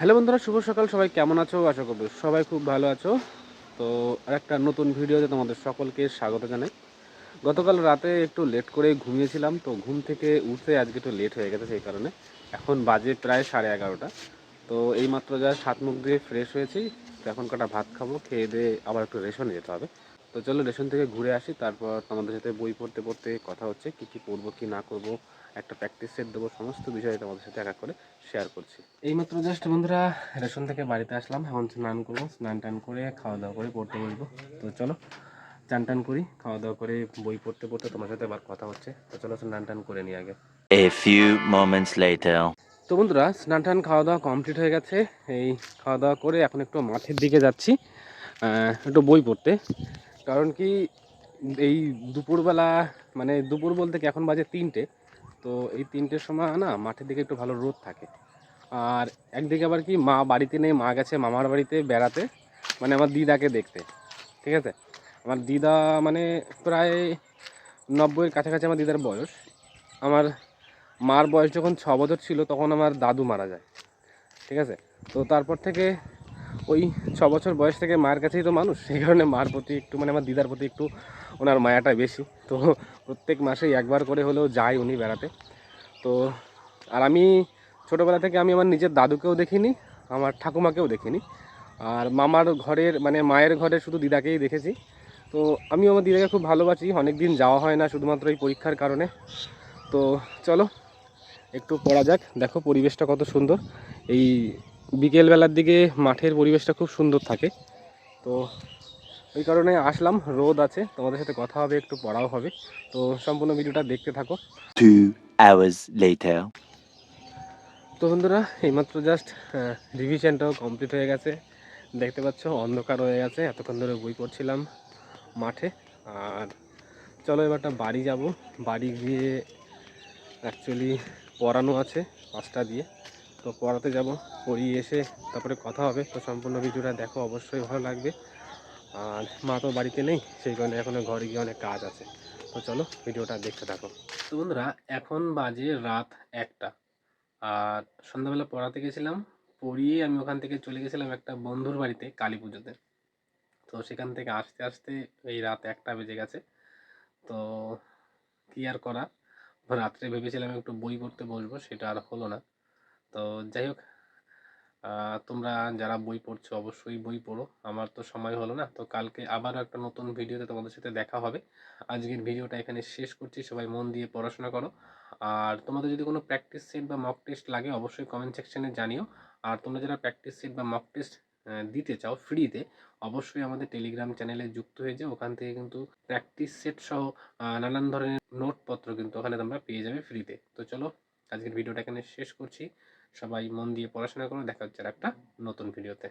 Hello বন্ধুরা, শুভ সকাল। সবাই কেমন আছো? আশা করব সবাই খুব ভালো আছো। তো একটা নতুন ভিডিওতে তোমাদের সকলকে স্বাগত জানাই। গতকাল রাতে একটু লেট করে ঘুমিয়েছিলাম, তো ঘুম থেকে উঠতে আজকে একটু লেট হয়ে গেছে সেই কারণে। এখন বাজে প্রায় সাড়ে এগারোটা। তো এইমাত্র যা সাত মুখ দিয়ে ফ্রেশ হয়েছি, তো এখন কটা ভাত খাব, খেয়ে দিয়ে আবার একটু রেশনে যেতে হবে। তো চলো রেশন থেকে ঘুরে আসি তারপর তোমাদের সাথে বই পড়তে পড়তে কথা হচ্ছে কী কী পড়ব কী না করব একটা প্র্যাকটিস সেট দেবো সমস্ত বিষয়ে তোমাদের সাথে এক করে শেয়ার করছি। এইমাত্র জাস্ট বন্ধুরা রেশন থেকে বাড়িতে আসলাম এখন স্নান করব স্নান টান করে খাওয়া দাওয়া করে পড়তে বসবো। তো চলো চান টান করি খাওয়া দাওয়া করে বই পড়তে পড়তে তোমার সাথে আবার কথা হচ্ছে। তো চলো স্নান টান করে নিই আগে। A few moments later. তো বন্ধুরা স্নান টান খাওয়া দাওয়া কমপ্লিট হয়ে গেছে এই খাওয়া দাওয়া করে এখন একটু মাঠের দিকে যাচ্ছি একটু বই পড়তে। কারণ কি, এই দুপুরবেলা মানে দুপুর বলতে কি এখন বাজে তিনটে, তো এই তিনটের সময় না মাঠের দিকে একটু ভালো রোদ থাকে। আর একদিকে আবার কি মা বাড়িতে নেই, মা গেছে মামার বাড়িতে বেড়াতে মানে আমার দিদাকে দেখতে, ঠিক আছে? আমার দিদা মানে প্রায় নব্বইয়ের কাছাকাছি আমার দিদার বয়স। আমার মার বয়স যখন ছ বছর ছিল, তখন আমার দাদু মারা যায়, ঠিক আছে? তো তারপর থেকে ওই ছ বছর বয়স থেকে মায়ের কাছেই তো মানুষ, সেই কারণে মার প্রতি একটু মানে আমার দিদার প্রতি একটু ওনার মায়াটা বেশি। তো প্রত্যেক মাসেই একবার করে হলেও যায় উনি বেড়াতে। তো আর আমি ছোটোবেলা থেকে আমি আমার নিজের দাদুকেও দেখিনি, আমার ঠাকুমাকেও দেখিনি। আর মামার ঘরের মানে মায়ের ঘরে শুধু দিদাকেই দেখেছি। তো আমি আমার দিদাকে খুব ভালোবাসি অনেক দিন যাওয়া হয় না শুধুমাত্র এই পরীক্ষার কারণে। তো চলো, একটু পড়া যাক, দেখো পরিবেশটা কত সুন্দর। এই বিকেলবেলার দিকে মাঠের পরিবেশটা খুব সুন্দর থাকে। তো ওই কারণে আসলাম রোদ আছে তোমাদের সাথে কথা হবে একটু পড়াও হবে। তো সম্পূর্ণ ভিডিওটা দেখতে থাকো. তো বন্ধুরা এইমাত্র জাস্ট রিভিশনটাও কমপ্লিট হয়ে গেছে। দেখতে পাচ্ছ অন্ধকার হয়ে গেছে এতক্ষণ ধরে বই পড়ছিলাম মাঠে। আর চলো এবারটা বাড়ি যাব। বাড়ি গিয়ে অ্যাকচুয়ালি পড়ানো আছে পাঁচটা দিয়ে। তো পড়াতে যাব, পড়িয়ে এসে তারপরে কথা হবে। তো সম্পূর্ণ ভিডিওটা দেখো, অবশ্যই ভালো লাগবে। আর মা তো বাড়িতে নেই, সেই কারণে এখনও ঘরে গিয়ে অনেক কাজ আছে। তো চলো ভিডিওটা দেখতে থাকো। তো বন্ধুরা, এখন বাজে রাত একটা। আর সন্ধ্যাবেলা পড়াতে গেছিলাম, পড়িয়ে আমি ওখান থেকে চলে গেছিলাম একটা বন্ধুর বাড়িতে কালী পুজোতে। তো সেখান থেকে আসতে আসতে এই রাত একটা বেজে গেছে। তো কি আর করা? রাত্রে ভেবেছিলাম একটু বই পড়তে বসবো, সেটা আর হলো না। তো যাই হোক তোমরা যারা বই পড়ছো অবশ্যই বই পড়ো। আমার তো সময় হলো না, তো কালকে আবার একটা নতুন ভিডিওতে তোমাদের সাথে দেখা হবে। আজকের ভিডিওটা এখানে শেষ করছি, সবাই মন দিয়ে পড়াশোনা করো। আর তোমাদের যদি কোনো প্র্যাকটিস সেট বা মক টেস্ট লাগে, অবশ্যই কমেন্ট সেকশানে জানিও। আর তোমরা যারা প্র্যাকটিস সেট বা মক টেস্ট দিতে চাও ফ্রিতে অবশ্যই আমাদের টেলিগ্রাম চ্যানেলে যুক্ত হয়ে যাও। ওখান থেকে কিন্তু প্র্যাকটিস সেট সহ নানান ধরনের নোটপত্র কিন্তু ওখানে তোমরা পেয়ে যাবে ফ্রিতে তো চলো, আজকের ভিডিওটা এখানে শেষ করছি। সবাই মন দিয়ে পড়াশোনা করো দেখা হচ্ছে আর একটা নতুন ভিডিওতে